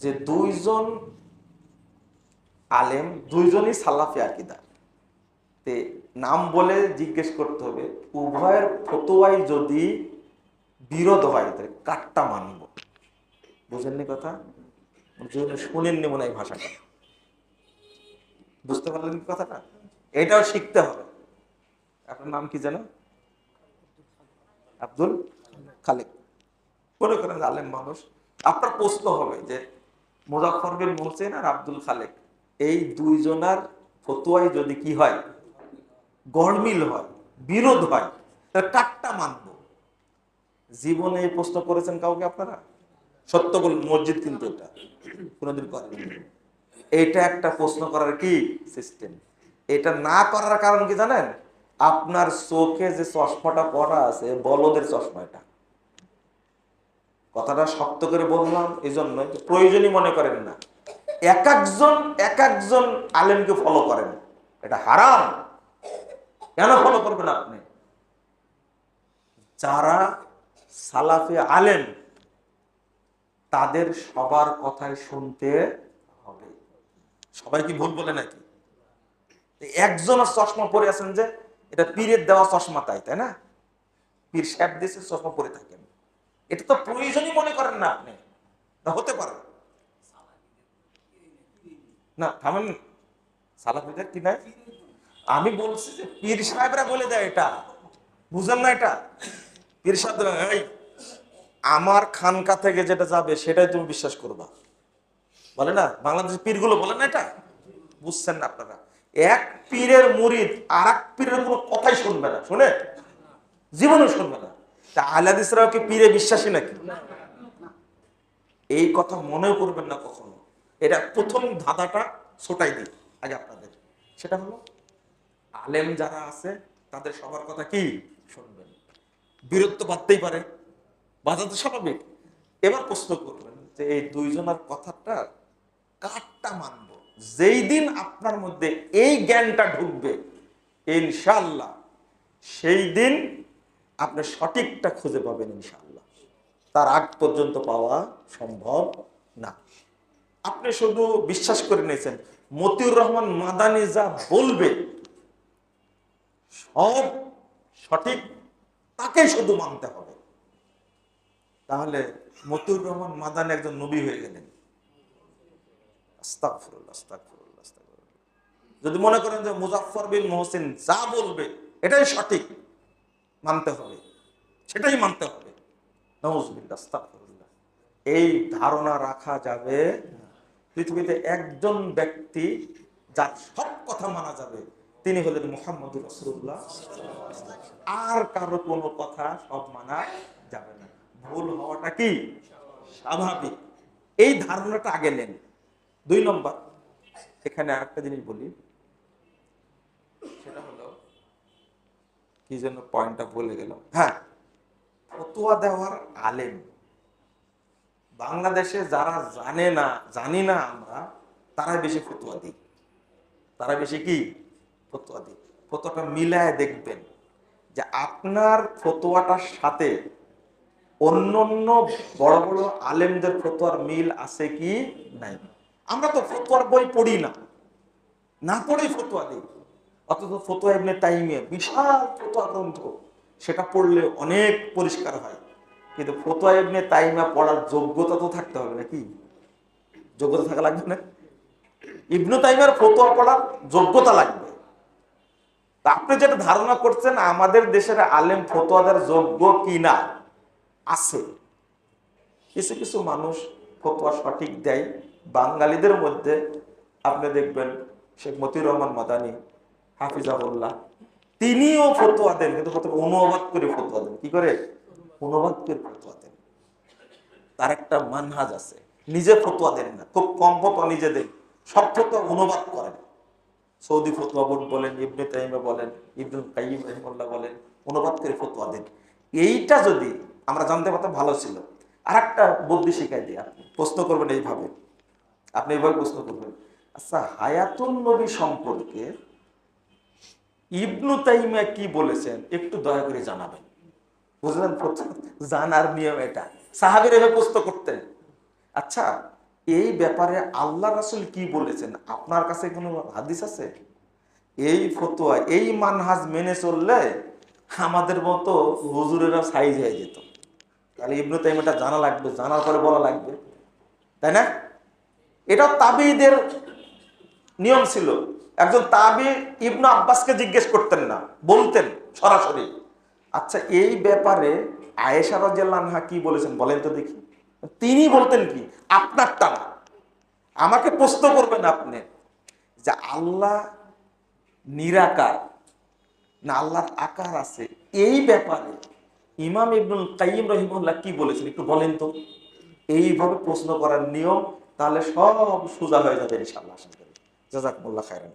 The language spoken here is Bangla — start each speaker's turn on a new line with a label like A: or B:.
A: যে দুইজন আলেম, দুইজনই সালাফি আকিদা। তে নাম বলে জিজ্ঞেস করতে হবে, উভয়ের ফতোয়াই যদি বিরোধ হয়, তাহলে কাটটা মানব? বুঝেননি কথা? শুনেননি মনে হয় ভাষাটা। বুঝতে পারলেন কথাটা? এটাও শিখতে হবে। আপনার নাম কি জানো আব্দুল খালেক। মনে করেন আলেম মানুষ। আপনার প্রশ্ন হবে যে মুজাফর বিন মোহসেন আর আব্দুল খালেক। এই দুইজনার ফতুয়ায় যদি কি হয়, গড়মিল হয়, বিরোধ হয় কাটটা মানবো? জীবনে এই প্রশ্ন করেছেন কাউকে আপনারা? সত্য বলুন মসজিদ কিন্তু এটা, কোনোদিন করেন এটা একটা প্রশ্ন করার কি সিস্টেম এটা না করার কারণ কি জানেন? আপনার চোখে যে চশমাটা পড়া আছে, বলদের চশমা এটা। কথাটা শক্ত করে বললাম এই জন্য প্রয়োজনই মনে করেন না। এক একজন এক একজন আলেমকে ফলো করেন। এটা হারাম। কেন ফলো করবেন আপনি? যারা সালাফে আলেম, তাদের সবার কথাই শুনতে হবে। সবাই কি ভুল বলে নাকি? একজনের চশমা পরে আছেন যে, এটা পীরের দেওয়া চশমা তাই তাই না? পীর সাহেব দেশে চশমা পরে থাকেন। এটা তো প্রয়োজনই মনে করেন না আপনি। না, হতে পারে। না, থামেন। সালাফিদের কি নাই? আমি বলছি যে পীর সাহেবরা বলে দেয় এটা। বুঝেন না এটা? পীর সাহেব আমার খানকা থেকে যেটা যাবে, সেটাই তুমি বিশ্বাস করবা। বলে না? বাংলাদেশের পীরগুলো বলে না এটা? বুঝছেন না আপনারা। এক পীরের মুরিদ আর এক পীরের কোনো কথাই শুনবে না। শুনে জীবনে শুনবে না। তা আহলাদিসরাও কি পীরে বিশ্বাসী নাকি? এই কথা মনে করবেন না কখনো। এটা প্রথম ধাঁধাটা ছোটাই দিই আগে আপনাদের। সেটা হলো, আলেম যারা আছে, তাদের সবার কথা কি? শুনবেন। বিরক্ত বাড়তেই পারে। বাধা তো স্বাভাবিক। এবার প্রশ্ন করবেন যে এই দুইজনের কথাটা কারটা মানব? যেই দিন আপনার মধ্যে এই জ্ঞানটা ঢুকবে ইনশাল্লাহ সেই দিন আপনি সঠিকটা খুঁজে পাবেন ইনশাল্লাহ তার আগ পর্যন্ত পাওয়া সম্ভব না। আপনি শুধু বিশ্বাস করে নিয়েছেন, মতিউর রহমান মাদানি যা বলবে, সব সঠিক তাকে শুধু মানতে হবে। তাহলে মতিউর রহমান মাদানি একজন নবী হয়ে গেলেন। যদি মনে করেন যে মুজাফফর বিন মোহসিন যা বলবে, এটাই সঠিক। মানতে হবে। সেটাই মানতে হবে। এই ধারণা রাখা যাবে পৃথিবীতে একজন ব্যক্তি যার সব কথা মানা যাবে, তিনি হলেন মোহাম্মদ রসুল্লাহ আর কারও কোনো কথা সব মানা যাবে না। ভুল হওয়াটা কি? স্বাভাবিক। এই ধারণাটা আগে নেন। দুই নম্বর, এখানে আরেকটা জিনিস বলি। সেটা হলো কি যেন পয়েন্টটা বলে গেলাম। হ্যাঁ। ফতুয়া দেওয়ার আলেম। বাংলাদেশে যারা জানে না জানি না আমরা তারা বেশি ফতুয়া দিই। তারা বেশি কি? ফতুয়া দিই। ফতোয়াটা মিলায় দেখবেন যে আপনার ফতোয়াটার সাথে অন্য অন্য বড় বড় আলেমদের ফতোয়ার মিল আছে কি? নাই। আমরা তো ফতোয়ার বই পড়ি না। না পড়েই ফতোয়া দিই। অথচ ফতোয়া এমনি টাইমে বিশাল ফতোয়া গ্রন্থ। সেটা পড়লে অনেক পরিষ্কার হয়। কিন্তু ফতোয়া এমনি তাইমা পড়ার যোগ্যতা তো থাকতে হবে নাকি? যোগ্যতা থাকা লাগবে না? ইবনু তাইমের ফতোয়া পড়ার যোগ্যতা লাগবে। আপনি যেটা ধারণা করছেন, আমাদের দেশের আলেম ফতোয়াদের যোগ্য কি না আছে। কিছু কিছু মানুষ ফতোয়া সঠিক দেয়। বাঙালিদের মধ্যে আপনি দেখবেন শেখ মতিউর রহমান মাদানি হাফিজাহুল্লাহ, তিনিও ফতোয়া দেন, কিন্তু ফতোয়া অনুবাদ করে ফতোয়া দেন। কি করে? অনুবাদ করে ফতোয়া দেন। তার একটা মানহাজ আছে, নিজে ফতোয়া দেন না, খুব কম ফতোয়া নিজে দেন, সব ফতোয়া অনুবাদ করেন। সৌদি ফতোয়া বোর্ড বলেন, ইবনে তাইমা বলেন, ইবনুল কাইম রহিমুল্লাহ বলেন, অনুবাদ করে ফতোয়া দেন। এইটা যদি আমরা জানতে পারতাম, ভালো ছিল। আর একটা বুদ্ধি শিখাই দিই আপনি, প্রশ্ন করবেন এইভাবে। আপনি এইভাবে প্রশ্ন করবেন। আচ্ছা হায়াতুন নবী সম্পর্কে ইবনু তাইমিয়া কি বলেছেন? একটু দয়া করে জানাবেন। বুঝলেন প্রথম? জানার নিয়ম এটা। সাহাবির এভাবে প্রশ্ন করতেন। আচ্ছা এই ব্যাপারে আল্লাহ রাসুল কি বলেছেন? আপনার কাছে কোনো হাদিস আছে? এই ফতোয়া, এই মানহাজ মেনে চললে আমাদের মতো হুজুরেরা সাইজ হয়ে যেত। তাহলে ইবনু তাইম এটা জানা লাগবে, জানার পরে বলা লাগবে। তাই না? এটা তাবিদের নিয়ম ছিল। একজন তাবি ইবনু আব্বাসকে জিজ্ঞেস করতেন না, বলতেন সরাসরি। আচ্ছা এই ব্যাপারে আয়েশা রাজিয়াল্লাহা কি বলেছেন বলেন তো দেখি। তিনি বলতেন কি, আপনার না আমাকে প্রশ্ন করবেন আপনি যে আল্লাহ নিরাকার না আল্লাহর আকার আছে? এই ব্যাপারে ইমাম ইবনুল কাইম রহিমুল্লাহ কি বলেছেন একটু বলেন তো। এইভাবে প্রশ্ন করার নিয়ম, তাহলে সব সোজা হয়ে যাবে ইনশাআল্লাহ। আশা করি। খায়রান।